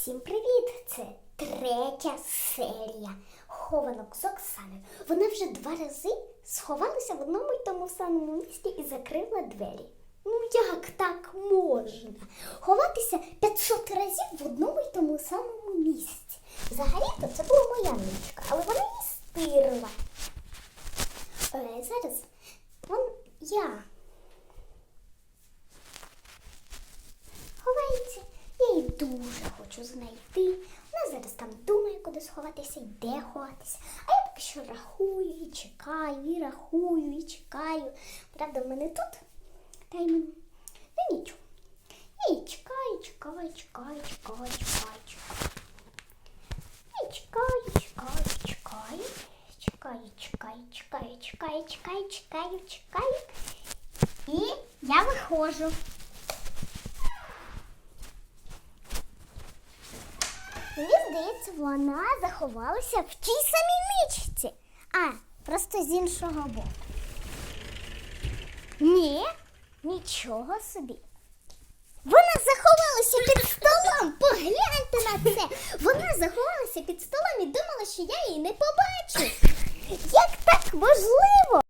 Всім привіт! Це третя серія хованок з Оксаною. Вона вже два рази сховалася в одному й тому самому місці і закрила двері. Ну як так можна? Ховатися 500 разів в одному й тому самому місці. Взагалі-то це була моя ничка, але вона її стирила. Е, зараз вон я ховається. Я її хочу знайти. Вона зараз там думає, куди сховатися і де ховатися. А я поки що рахую і чекаю, і рахую, і чекаю. Правда, в мене тут таймінг. Ну нічого. Її чекаю, чекаю, чекаю, чекаю, чекаю, чекаю. І чекаю, чекаю, чекаю. Чекаю, чекаю, чекаю, чекаю, чекаю, чекаю, чекаю. І я виходжу. Мені здається, вона заховалася в тій самій нічці. А, просто з іншого боку. Ні, нічого собі. Вона заховалася під столом. Погляньте на це. Вона заховалася під столом і думала, що я її не побачу. Як так можливо?